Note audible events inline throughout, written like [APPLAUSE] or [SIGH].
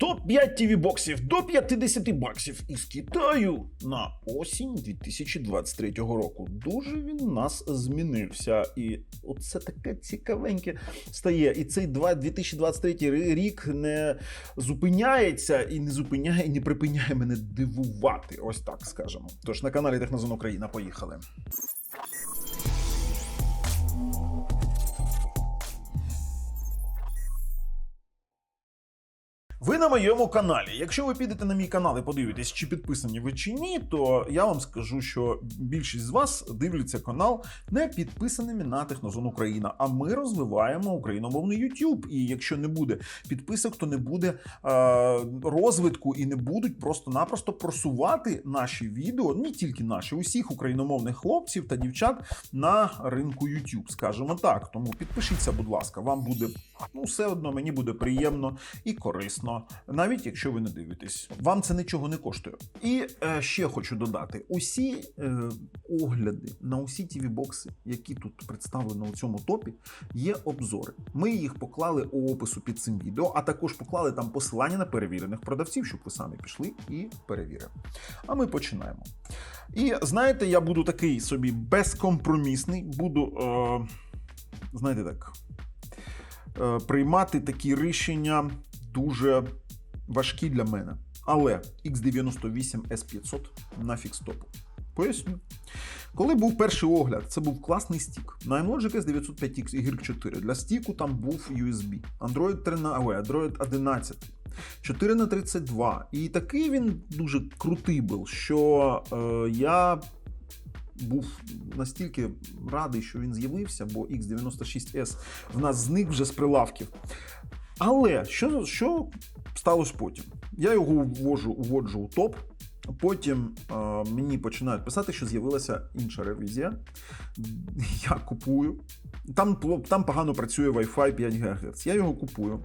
Топ-5 тіві боксів до 50 баксів із Китаю на осінь 2023 року. Дуже він нас змінився. І оце таке цікавеньке стає. І цей два- 2023 рік не зупиняється і не зупиняє, і не припиняє мене дивувати. Ось так скажемо. Тож на каналі Технозон Україна поїхали. Ви на моєму каналі. Якщо ви підете на мій канал і подивитесь, чи підписані ви чи ні, то я вам скажу, що більшість з вас дивляться канал не підписаними на Технозон Україна. А ми розвиваємо україномовний YouTube. І якщо не буде підписок, то не буде е, розвитку і не будуть просто-напросто просувати наші відео, не тільки наші, усіх україномовних хлопців та дівчат на ринку YouTube, скажімо так. Тому підпишіться, будь ласка, вам буде ну все одно, мені буде приємно і корисно, навіть якщо ви не дивитесь. Вам це нічого не коштує. І е, ще хочу додати: усі е, огляди на усі tv бокси, які тут представлені у цьому топі, є обзори. Ми їх поклали у опису під цим відео, а також поклали там посилання на перевірених продавців, щоб ви самі пішли і перевірили. А ми починаємо. І знаєте, я буду такий собі безкомпромісний, буду, е, знаєте так, е, приймати такі рішення дуже важкі для мене. Але X98 S500 нафіг стопу. Поясню. Коли був перший огляд, це був класний стік. На Logic S905X Y4 для стіку там був USB, Android 13, ой, Android 11, 4 на 32 І такий він дуже крутий був, що е, я був настільки радий, що він з'явився, бо X96S в нас зник вже з прилавків. Але що, що сталося потім? Я його ввожу, вводжу у топ. Потім е, мені починають писати, що з'явилася інша ревізія. Я купую. Там, там погано працює Wi-Fi 5 ГГц. Я його купую,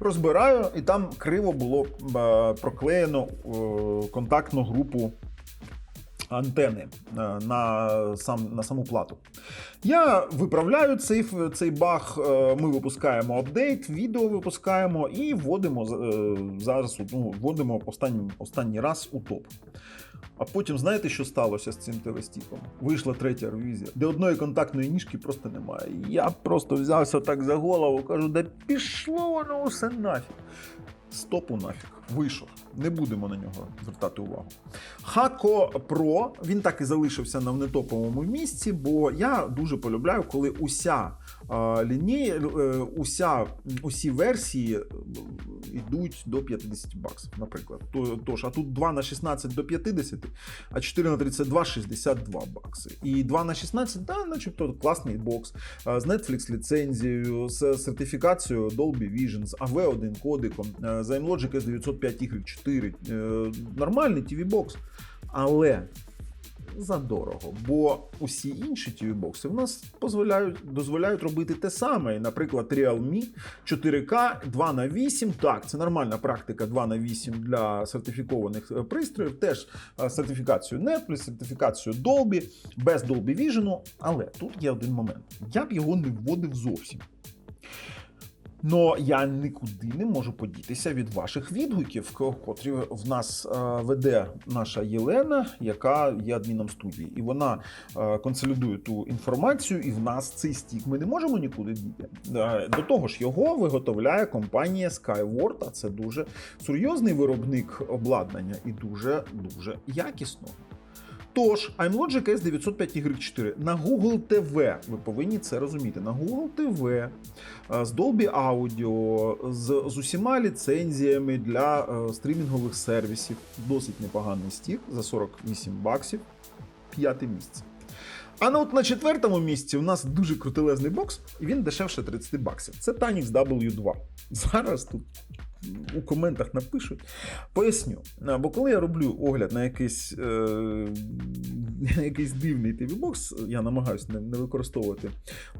розбираю, і там криво було е, проклеєно е, контактну групу антени е, на, сам, на саму плату. Я виправляю цей, цей баг. е, Ми випускаємо апдейт, відео випускаємо і вводимо е, зараз ну, вводимо останній, останній раз у топ. А потім знаєте, що сталося з цим телестіком? Вийшла третя ревізія, де одної контактної ніжки просто немає. Я просто взявся так за голову, кажу, да пішло воно усе нафіг. Стопу нафіг вийшов. Не будемо на нього звертати увагу. Хако Про він так і залишився на внетоповому місці, бо я дуже полюбляю, коли уся лінія, е, уся, усі версії е, йдуть до 50 баксів, наприклад. Тож, а тут 2 на 16 до 50, а 4 на 32 62 бакси. І 2 на 16, да, начебто класний бокс е, з Netflix ліцензією, з сертифікацією Dolby Vision, з AV1 кодиком, з AMLogic s 900 5Y4, е, нормальний TV-бокс, але задорого. Бо усі інші TV-бокси в нас дозволяють дозволяють робити те саме. Наприклад, Realme 4К 2 на 8 Так, це нормальна практика 2 на 8 для сертифікованих е, пристроїв. Теж е, сертифікацію Netflix, сертифікацію Dolby, без Dolby Vision, Але тут є один момент: я б його не вводив зовсім. Но я нікуди не можу подітися від ваших відгуків, котрі в нас е, веде наша Єлена, яка є адміном студії, і вона е, консолідує ту інформацію, і в нас цей стік ми не можемо нікуди діти. Е, До того ж, його виготовляє компанія Skyward, а це дуже серйозний виробник обладнання і дуже дуже якісно. Тож, iMlogic S905Y4 на Google TV, ви повинні це розуміти. На Google TV е, з Dolby Audio, з, з усіма ліцензіями для е, стрімінгових сервісів. Досить непоганий стік за 48 баксів. П'яте місце. А на от на четвертому місці у нас дуже крутелезний бокс, і він дешевше 30 баксів. Це Tanix W2. Зараз тут у коментах напишуть. Поясню. Бо коли я роблю огляд на якийсь, е, [LAUGHS] на якийсь дивний TV-бокс, я намагаюся не, не використовувати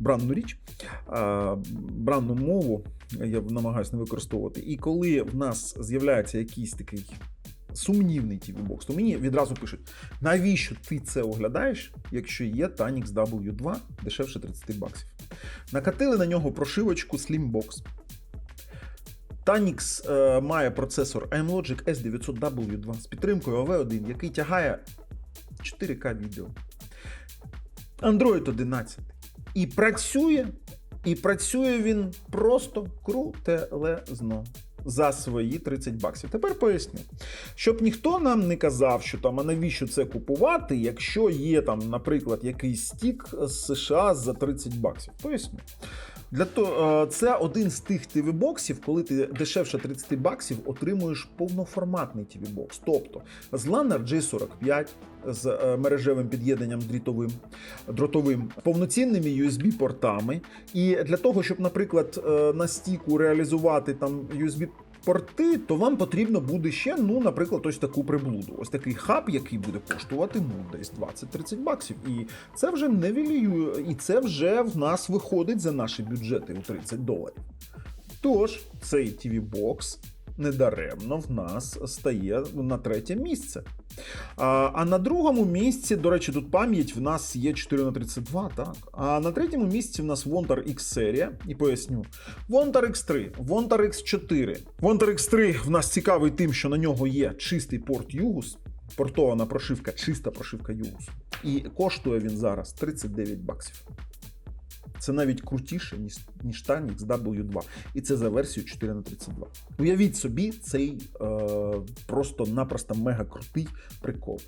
бранну річ, а, бранну мову я намагаюся не використовувати. І коли в нас з'являється якийсь такий сумнівний TV-бокс, то мені відразу пишуть: навіщо ти це оглядаєш, якщо є Tanix W2 дешевше 30 баксів? Накатили на нього прошивочку Slimbox. Tanix е, має процесор AMLogic S900W2 з підтримкою AV1, який тягає 4К відео. Android 11. І працює, і працює він просто крутелезно. За свої 30 баксів. Тепер поясню, щоб ніхто нам не казав, що там, а навіщо це купувати, якщо є там, наприклад, якийсь стік з США за 30 баксів. Поясню. Для того, це один з тих TV-боксів, коли ти дешевше 30 баксів отримуєш повноформатний тіві-бокс. Тобто з LAN G45 з е, мережевим під'єднанням дрітовим, дротовим, повноцінними USB-портами. І для того, щоб, наприклад, е, на стіку реалізувати там USB порти, то вам потрібно буде ще, ну, наприклад, ось таку приблуду. Ось такий хаб, який буде коштувати ну, десь 20-30 баксів. І це вже не вілію, і це вже в нас виходить за наші бюджети у 30 доларів. Тож, цей TV-бокс недаремно в нас стає на третє місце. А, на другому місці, до речі, тут пам'ять в нас є 4 на 32 так. А на третьому місці в нас Вонтар X серія, і поясню. Вонтар X3, Вонтар X4. Вонтар X3 в нас цікавий тим, що на нього є чистий порт Югус, портована прошивка, чиста прошивка Югус. І коштує він зараз 39 баксів. Це навіть крутіше, ніж, ніж Tanix W2. І це за версію 4 на 32. Уявіть собі, цей е, просто-напросто мега крутий прикол.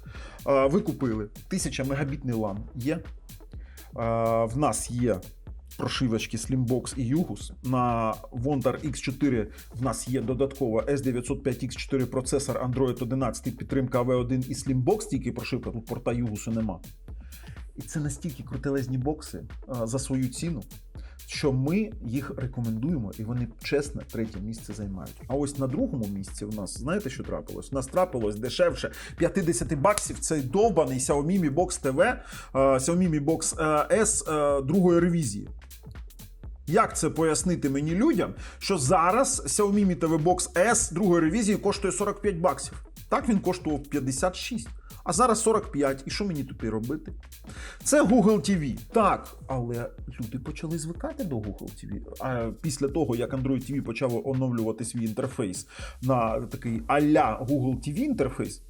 Е, ви купили 1000 мегабітний LAN є. Е, в нас є прошивочки Slimbox і Yugus. На Vontar X4 в нас є додатково S905X4 процесор Android 11, підтримка AV1 і Slimbox, тільки прошивка, тут порта Yugus нема. І це настільки крутелезні бокси за свою ціну, що ми їх рекомендуємо, і вони чесно третє місце займають. А ось на другому місці у нас, знаєте, що трапилось? У нас трапилось дешевше 50 баксів цей довбаний Xiaomi Mi Box TV, Xiaomi Mi Box е, S е, другої ревізії. Як це пояснити мені людям, що зараз Xiaomi Mi TV Box S другої ревізії коштує 45 баксів? Так він коштував 56. А зараз 45. І що мені тут робити? Це Google TV. Так, але люди почали звикати до Google TV. А після того, як Android TV почав оновлювати свій інтерфейс на такий а-ля Google TV інтерфейс,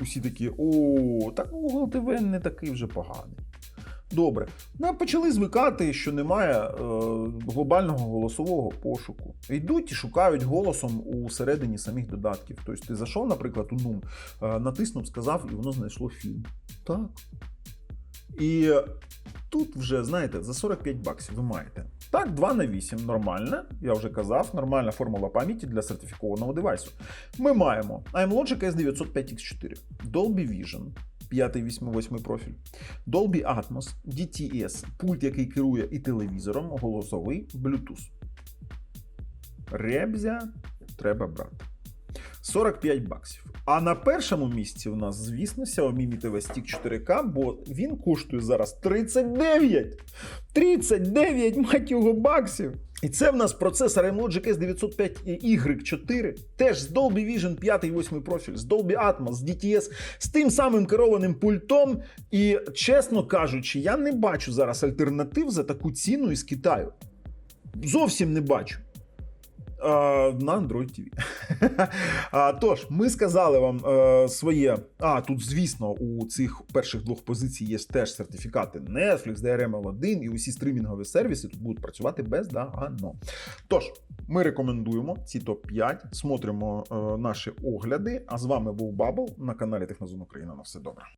усі такі: о, так Google TV не такий вже поганий. Добре, ну, почали звикати, що немає е, глобального голосового пошуку. Йдуть і шукають голосом у середині самих додатків. Тобто ти зайшов, наприклад, у Нум, е, натиснув, сказав, і воно знайшло фільм. Так. І тут вже, знаєте, за 45 баксів ви маєте. Так, 2 на 8 нормально, я вже казав, нормальна формула пам'яті для сертифікованого девайсу. Ми маємо iMlogic S905X4, Dolby Vision, 5-8 профіль, Dolby Atmos, DTS, пульт, який керує і телевізором, голосовий, Bluetooth. Ребзя треба брати. 45 баксів. А на першому місці у нас, звісно, Xiaomi Mi TV Stick 4K, бо він коштує зараз 39! 39, мать його, баксів! І це в нас процесор AMLogic S905Y4, теж з Dolby Vision 5-8 профіль, з Dolby Atmos, з DTS, з тим самим керованим пультом. І, чесно кажучи, я не бачу зараз альтернатив за таку ціну із Китаю. Зовсім не бачу. На Android TV. [LAUGHS] тож, ми сказали вам е, своє. А, тут, звісно, у цих перших двох позицій є теж сертифікати Netflix, DRM L1 і усі стрімінгові сервіси тут будуть працювати бездоганно. Тож, ми рекомендуємо ці топ-5, смотримо е, наші огляди. А з вами був Бабл на каналі Технозон Україна. На все добре.